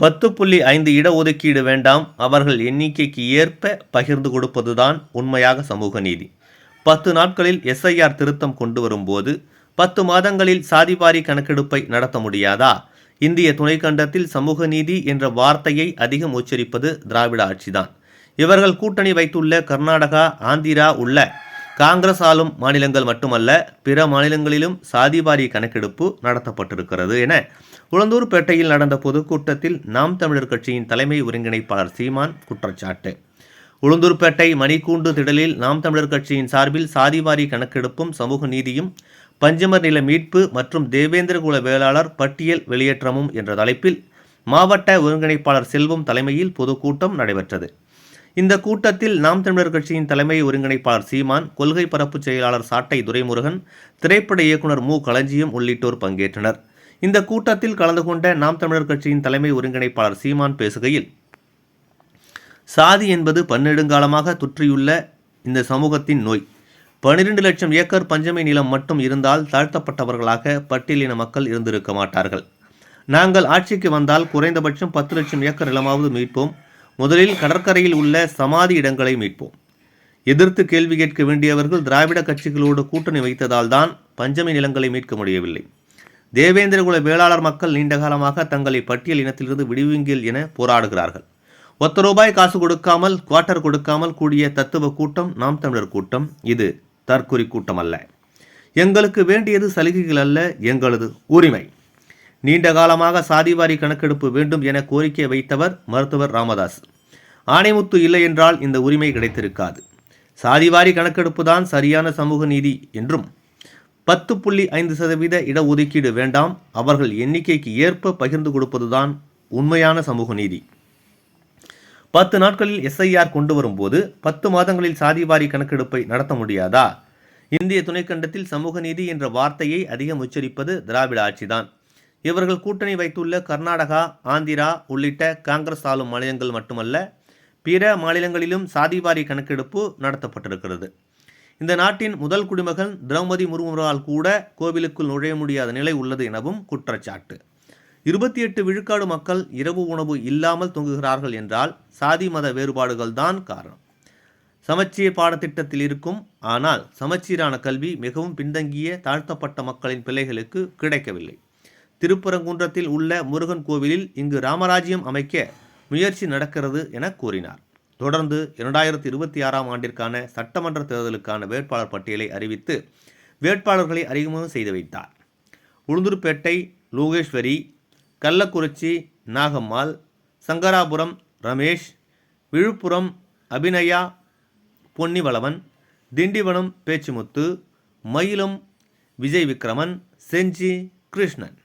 பத்து புள்ளி ஐந்து இடஒதுக்கீடு வேண்டாம். அவர்கள் எண்ணிக்கைக்கு ஏற்ப பகிர்ந்து கொடுப்பதுதான் உண்மையாக சமூக நீதி. பத்து நாட்களில் எஸ்ஐஆர் திருத்தம் கொண்டு வரும்போது பத்து மாதங்களில் சாதிவாரி கணக்கெடுப்பை நடத்த முடியாதா? இந்திய துணைக்கண்டத்தில் சமூக நீதி என்ற வார்த்தையை அதிகம் உச்சரிப்பது திராவிட ஆட்சிதான். இவர்கள் கூட்டணி வைத்துள்ள கர்நாடகா ஆந்திரா உள்ள காங்கிரஸ் ஆளும் மாநிலங்கள் மட்டுமல்ல பிற மாநிலங்களிலும் சாதிவாரி கணக்கெடுப்பு நடத்தப்பட்டிருக்கிறது என உளுந்தூர்பேட்டையில் நடந்த பொதுக்கூட்டத்தில் நாம் தமிழர் கட்சியின் தலைமை ஒருங்கிணைப்பாளர் சீமான் குற்றச்சாட்டு. உளுந்தூர்பேட்டை மணிக்கூண்டு திடலில் நாம் தமிழர் கட்சியின் சார்பில் சாதிவாரி கணக்கெடுப்பும் சமூக நீதியும் பஞ்சமர் நில மீட்பு மற்றும் தேவேந்திரகுல வேளாளர் பட்டியல் வெளியேற்றமும் என்ற தலைப்பில் மாவட்ட ஒருங்கிணைப்பாளர் செல்வம் தலைமையில் பொதுக்கூட்டம் நடைபெற்றது. இந்த கூட்டத்தில் நாம் தமிழர் கட்சியின் தலைமை ஒருங்கிணைப்பாளர் சீமான் கொள்கை பரப்பு செயலாளர் சாட்டை துரைமுருகன் திரைப்பட இயக்குனர் மு. களஞ்சியம் உள்ளிட்டோர் பங்கேற்றனர். இந்த கூட்டத்தில் கலந்து கொண்ட நாம் தமிழர் கட்சியின் தலைமை ஒருங்கிணைப்பாளர் சீமான் பேசுகையில் சாதி என்பது பன்னெடுங்காலமாக தொற்றியுள்ள இந்த சமூகத்தின் நோய். பனிரெண்டு லட்சம் ஏக்கர் பஞ்சமை நிலம் மட்டும் இருந்தால் தாழ்த்தப்பட்டவர்களாக பட்டியலின மக்கள் இருந்திருக்க மாட்டார்கள். நாங்கள் ஆட்சிக்கு வந்தால் குறைந்தபட்சம் பத்து லட்சம் ஏக்கர் நிலமாவது மீட்போம். முதலில் கடற்கரையில் உள்ள சமாதி இடங்களை மீட்போம். எதிர்த்து கேள்வி கேட்க வேண்டியவர்கள் திராவிட கட்சிகளோடு கூட்டணி வைத்ததால் தான் பஞ்சமி நிலங்களை மீட்க முடியவில்லை. தேவேந்திரகுல வேளாளர் மக்கள் நீண்ட காலமாக தங்களை பட்டியல் இனத்திலிருந்து விடுவிங்கள் என போராடுகிறார்கள். ஒத்த ரூபாய் காசு கொடுக்காமல் குவார்ட்டர் கொடுக்காமல் கூடிய தத்துவ கூட்டம் நாம் தமிழர் கூட்டம். இது தற்குறி கூட்டம் அல்ல எங்களுக்கு வேண்டியது சலுகைகள் அல்ல எங்களது உரிமை. நீண்ட காலமாக சாதிவாரி கணக்கெடுப்பு வேண்டும் என கோரிக்கை வைத்தவர் மருத்துவர் ராமதாஸ். ஆணைமுத்து இல்லை என்றால் இந்த உரிமை கிடைத்திருக்காது. சாதிவாரி கணக்கெடுப்பு தான் சரியான சமூக நீதி என்றும் பத்து புள்ளி ஐந்து சதவீத இடஒதுக்கீடு வேண்டாம் அவர்கள் எண்ணிக்கைக்கு ஏற்ப பகிர்ந்து கொடுப்பதுதான் உண்மையான சமூக நீதி. பத்து நாட்களில் எஸ்ஐஆர் கொண்டு வரும்போது பத்து மாதங்களில் சாதிவாரி கணக்கெடுப்பை நடத்த முடியாதா? இந்திய துணைக்கண்டத்தில் சமூக நீதி என்ற வார்த்தையை அதிகம் உச்சரிப்பது திராவிட ஆட்சிதான். இவர்கள் கூட்டணி வைத்துள்ள கர்நாடகா ஆந்திரா உள்ளிட்ட காங்கிரஸ் ஆளும் மாநிலங்கள் மட்டுமல்ல பிற மாநிலங்களிலும் சாதிவாரி கணக்கெடுப்பு நடத்தப்பட்டிருக்கிறது. இந்த நாட்டின் முதல் குடிமகன் திரௌபதி முர்முரால் கூட கோவிலுக்குள் நுழைய முடியாத நிலை உள்ளது எனவும் குற்றச்சாட்டு. இருபத்தி எட்டு விழுக்காடு மக்கள் இரவு உணவு இல்லாமல் தொங்குகிறார்கள் என்றால் சாதி மத வேறுபாடுகள் தான் காரணம். சமச்சீர் பாடத்திட்டத்தில் இருக்கும் ஆனால் சமச்சீரான கல்வி மிகவும் பின்தங்கிய தாழ்த்தப்பட்ட மக்களின் பிள்ளைகளுக்கு கிடைக்கவில்லை. திருப்பரங்குன்றத்தில் உள்ள முருகன் கோவிலில் இங்கு ராமராஜ்யம் அமைக்க முயற்சி நடக்கிறது என கூறினார். தொடர்ந்து இரண்டாயிரத்தி இருபத்தி ஆறாம் ஆண்டிற்கான சட்டமன்ற தேர்தலுக்கான வேட்பாளர் பட்டியலை அறிவித்து வேட்பாளர்களை அறிமுகம் செய்து வைத்தார். உளுந்தூர்பேட்டை லோகேஸ்வரி கள்ளக்குறிச்சி நாகம்மாள் சங்கராபுரம் ரமேஷ் விழுப்புரம் அபிநயா பொன்னிவளவன் திண்டிவனம் பேச்சுமுத்து மயிலம் விஜய் விக்ரமன் செஞ்சி கிருஷ்ணன்.